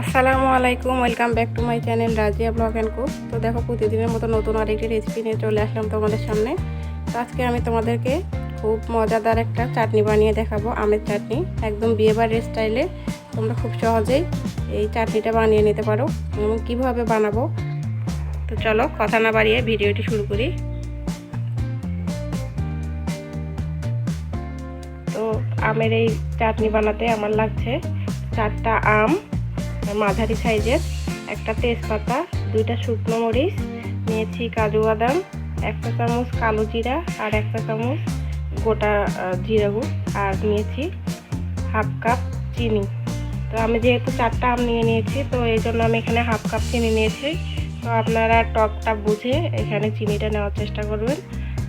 আসসালামু আলাইকুম, welcome back to my channel Razia blog and cook. তো দেখো, প্রতিদিনের মতো নতুন আরেকটি রেসিপি নিয়ে চলে আসলাম তোমাদের সামনে। তো আজকে আমি তোমাদেরকে খুব মজাদার একটা চাটনি বানিয়ে দেখাবো, আমের চাটনি। একদম বিয়েবাড়ির স্টাইলে তোমরা খুব সহজেই এই চাটনিটা বানিয়ে নিতে পারো এবং কীভাবে বানাবো। তো চলো, কথা না বাড়িয়ে ভিডিওটি শুরু করি। তো আমের এই চাটনি বানাতে আমার লাগছে চারটা আম মাঝারি সাইজের, একটা তেজপাতা, দুইটা শুকনো মরিচ, নিয়েছি কাজু বাদাম, একটা চামচ কালো জিরা আর একটা চামচ গোটা জিরা গুড় আর নিয়েছি হাফ কাপ চিনি। তো আমি যেহেতু চারটা আম নিয়ে নিয়েছি, তো এই জন্য আমি এখানে হাফ কাপ চিনি নিয়েছি। তো আপনারা টকটা বুঝে এখানে চিনিটা নেওয়ার চেষ্টা করবেন।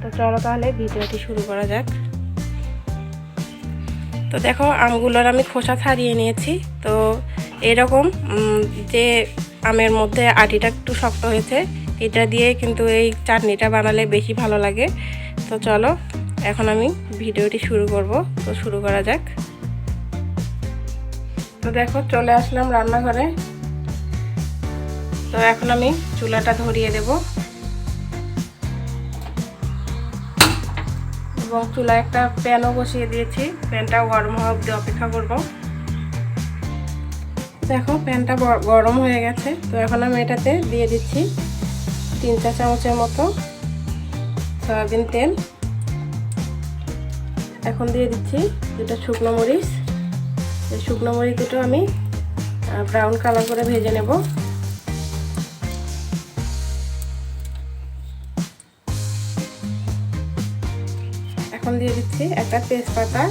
তো চলো তাহলে ভিডিওটি শুরু করা যাক। তো দেখো, আমগুলোর আমি খোসা ছাড়িয়ে নিয়েছি। তো এরকম যে আমের মধ্যে আটিটা একটু শক্ত হয়েছে, এটা দিয়ে কিন্তু এই চাটনিটা বানালে বেশি ভালো লাগে। তো চলো, এখন আমি ভিডিওটি শুরু করব। তো শুরু করা যাক। তো দেখো, চলে আসলাম রান্নাঘরে। তো এখন আমি চুলাটা ধরিয়ে দেব। এবং চুলা একটা প্যানও বসিয়ে দিয়েছি। প্যানটা গরম হওয়া অবধি অপেক্ষা করব। দেখো, প্যানটা গরম হয়ে গেছে। তো এখন আমি এটাতে দিয়ে দিচ্ছি তিন চা চামচের মতো সয়াবিন তেল। এখন দিয়ে দিচ্ছি দুটো শুকনো মরিচ। এই শুকনো মরিচ দুটো আমি ব্রাউন কালার করে ভেজে নেব। এখন দিয়ে দিচ্ছি একটা তেজপাতা।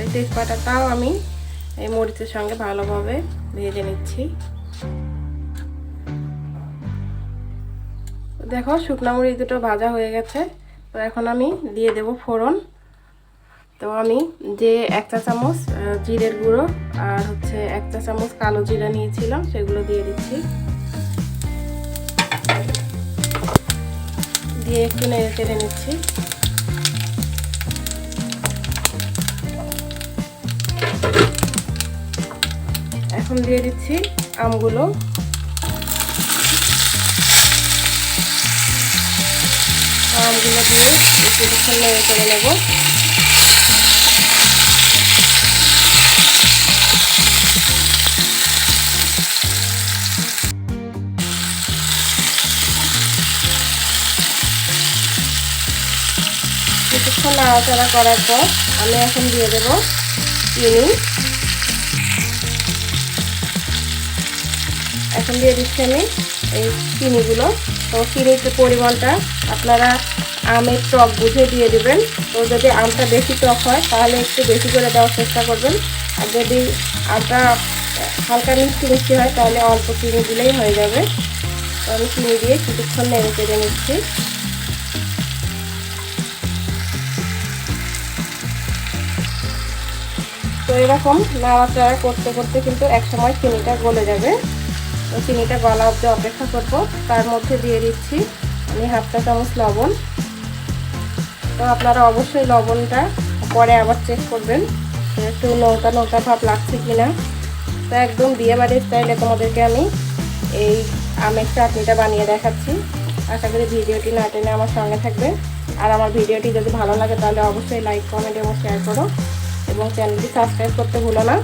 এই তেজপাতাটাও আমি এই মরিচের সঙ্গে ভালোভাবে ভেজে নিচ্ছি। দেখো শুকনো মরিচ দুটো ভাজা হয়ে গেছে। তো এখন আমি দিয়ে দেব ফোড়ন। তো আমি যে এক চা চামচ জিরের গুঁড়ো আর হচ্ছে এক চা চামচ কালো জিরা নিয়েছিলাম, সেগুলো দিয়ে দিচ্ছি। দিয়ে একটু নেড়ে চেড়ে নিচ্ছি। এখন দিয়ে দিচ্ছি আমগুলো। আমগুলো দিয়ে কিছুক্ষণ নেড়ে করে নেব। কিছুক্ষণ নাড়াচাড়া করার পর আমি এখন দিয়ে দেব চিনি। এখন দিয়ে দিচ্ছি আমি এই চিনিগুলো। তো চিনির পরিমাণটা, আপনারা আমের টক বুঝে দিয়ে দেবেন। তো যদি আমটা বেশি টক হয়, তাহলে একটু বেশি করে দেওয়ার চেষ্টা করবেন। আর যদি আমটা হালকা মিষ্টি মিষ্টি হয়, তাহলে অল্প চিনি দিলেই হয়ে যাবে। তো আমি চিনি দিয়ে কিছুক্ষণ নেড়ে চেড়ে নিচ্ছি। তো এরকম নাড়াচাড়া করতে করতে কিন্তু একসময় চিনিটা গলে যাবে। চিনিটা গলা অব্দি অপেক্ষা করব। তার মধ্যে দিয়ে দিচ্ছি আমি হাফটা চামচ লবণ। তো আপনারা অবশ্যই লবণটা পরে আবার চেক করবেন একটু নৌকা নৌকা ভাব লাগছে কিনা। তো একদম বিয়ে বাড়ির স্টাইলে তোমাদেরকে আমি এই আমের চাটনিটা বানিয়ে দেখাচ্ছি। আশা করি ভিডিওটি না টেনে আমার সঙ্গে থাকবে। আর আমার ভিডিওটি যদি ভালো লাগে তাহলে অবশ্যই লাইক কমেন্ট এবং শেয়ার করো। এবং চ্যানেলটি সাবস্ক্রাইব করতে ভুলো না।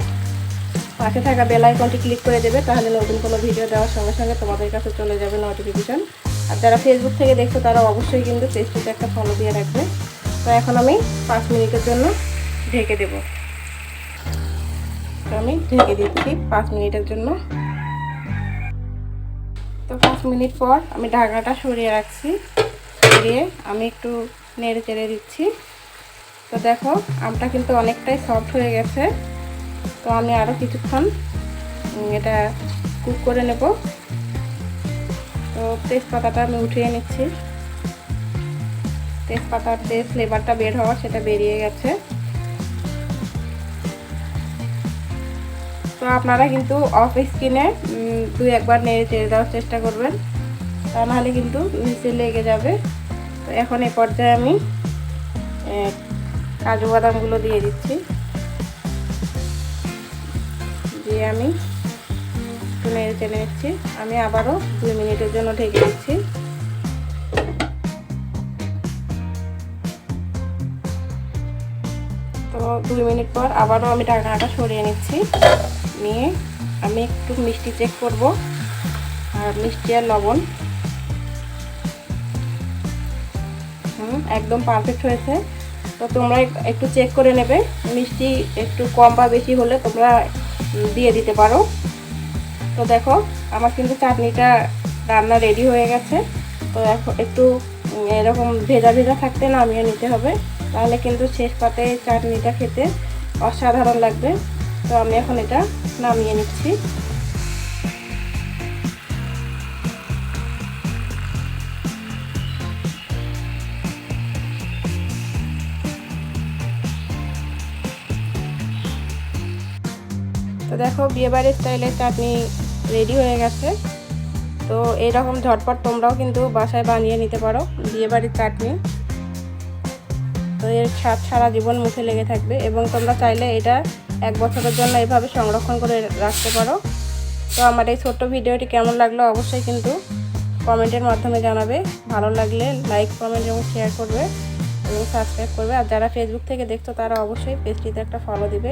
পাশে থাকা বেল আইকনটি ক্লিক করে দেবে, তাহলে নতুন কোনো ভিডিও দেওয়ার সঙ্গে সঙ্গে তোমাদের কাছে চলে যাবে নোটিফিকেশন আর যারা ফেসবুক থেকে দেখছ, তারা অবশ্যই কিন্তু পেজটিতে একটা ফলো দিয়ে রাখবে। তো এখন আমি পাঁচ মিনিটের জন্য ঢেকে দেব। তো আমি ঢেকে দিচ্ছি পাঁচ মিনিটের জন্য। তো পাঁচ মিনিট পর আমি ঢাকাটা সরিয়ে রাখছি। সরিয়ে আমি একটু নেড়ে চেড়ে দিচ্ছি। তো দেখো, আমটা কিন্তু অনেকটাই সফট হয়ে গেছে। তো আমি আরও কিছুক্ষণ এটা কুক করে নেব। তো তেজপাতাটা আমি উঠিয়ে নিচ্ছি। তেজপাতার যে ফ্লেভারটা বের হওয়া, সেটা বেরিয়ে গেছে। তো আপনারা কিন্তু অফ স্কিনে দুই একবার নেড়ে চেড়ে দেওয়ার চেষ্টা করবেন। তা নাহলে কিন্তু নিচে লেগে যাবে। তো এখন এ পর্যায়ে আমি কাজু বাদামগুলো দিয়ে দিচ্ছি। দিয়ে আমি একটু নেড়ে নিচ্ছি। আমি আবারও দুই মিনিটের জন্য ঢেকে দিচ্ছি। তো দুই মিনিট পর আবারও আমি ঢাকনাটা সরিয়ে নিচ্ছি। নিয়ে আমি একটু মিষ্টি চেক করব। আর মিষ্টি আর লবণ। হুম, একদম পারফেক্ট হয়েছে। তো তোমরা একটু চেক করে নেবে। মিষ্টি একটু কম বা বেশি হলে তোমরা দিয়ে দিতে পারো। তো দেখো, আমার কিন্তু চাটনিটা রান্না রেডি হয়ে গেছে। তো দেখো, একটু এরকম ভেজা ভেজা থাকতে নামিয়ে নিতে হবে। তাহলে কিন্তু শেষ পাতে চাটনিটা খেতে অসাধারণ লাগবে। তো আমি এখন এটা নামিয়ে নিচ্ছি। তো দেখো, বিয়েবাড়ির স্টাইলের চাটনি রেডি হয়ে গেছে। তো এইরকম ঝটপট তোমরাও কিন্তু বাসায় বানিয়ে নিতে পারো বিয়েবাড়ির চাটনি। তো এর স্বাদ সারা জীবন মুখে লেগে থাকবে এবং তোমরা চাইলে এটা এক বছরের জন্য এভাবে সংরক্ষণ করে রাখতে পারো। তো আমার এই ছোট্ট ভিডিওটি কেমন লাগল অবশ্যই কিন্তু কমেন্টের মাধ্যমে জানাবে। ভালো লাগলে লাইক কমেন্ট এবং শেয়ার করবে এবং সাবস্ক্রাইব করবে। আর যারা ফেসবুক থেকে দেখছ তারা অবশ্যই পেজটিতে একটা ফলো দিবে।